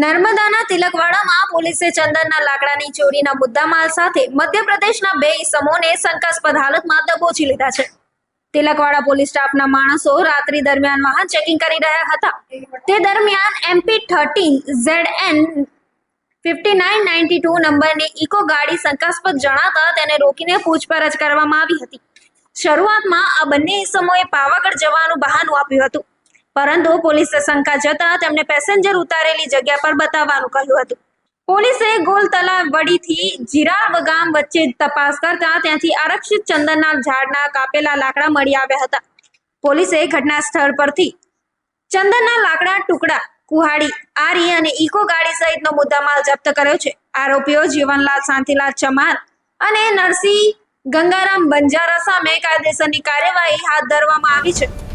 નર્મદાના તિલકવાડામાં પોલીસે ચંદનના લાકડાની ચોરીના મુદ્દામાલ સાથે મધ્યપ્રદેશના બે ઇસમોને શંકાસ્પદ હાલતમાં દબોચી લીધા છે. તિલકવાડા પોલીસ સ્ટાફના માણસો રાત્રિ દરમિયાન વાહન ચેકિંગ કરી રહ્યા હતા. તે દરમિયાન MP thirteen Z N fifty nine ninety two નંબરની ઇકો ગાડી શંકાસ્પદ જણાતા તેને રોકીને પૂછપરછ કરવામાં આવી હતી. શરૂઆતમાં આ બંને ઇસમોએ પાવાગઢ જવાનું બહાનું આપ્યું હતું. પરંતુ પોલીસે શંકા જતા તેમને પેસેન્જર ઉતારેલી જગ્યા પર બતાવવાનું કહ્યું હતું. પોલીસે ગોલ તલાવ વડીથી જીરાવ ગામ વચ્ચે તપાસ કરતા ત્યાંથી આરક્ષિત ચંદનના ઝાડના કાપેલા લાકડા મળી આવ્યા હતા. પોલીસે ઘટના સ્થળ પરથી ચંદનના લાકડા ટુકડા, કુહાડી, આરી અને ઇકો ગાડી સહિતનો મુદ્દામાલ જપ્ત કર્યો છે. આરોપીઓ જીવનલાલ શાંતિલાલ ચમાર અને નરસિંહ ગંગારામ બંજારા સામે કાયદેસરની કાર્યવાહી હાથ ધરવામાં આવી છે.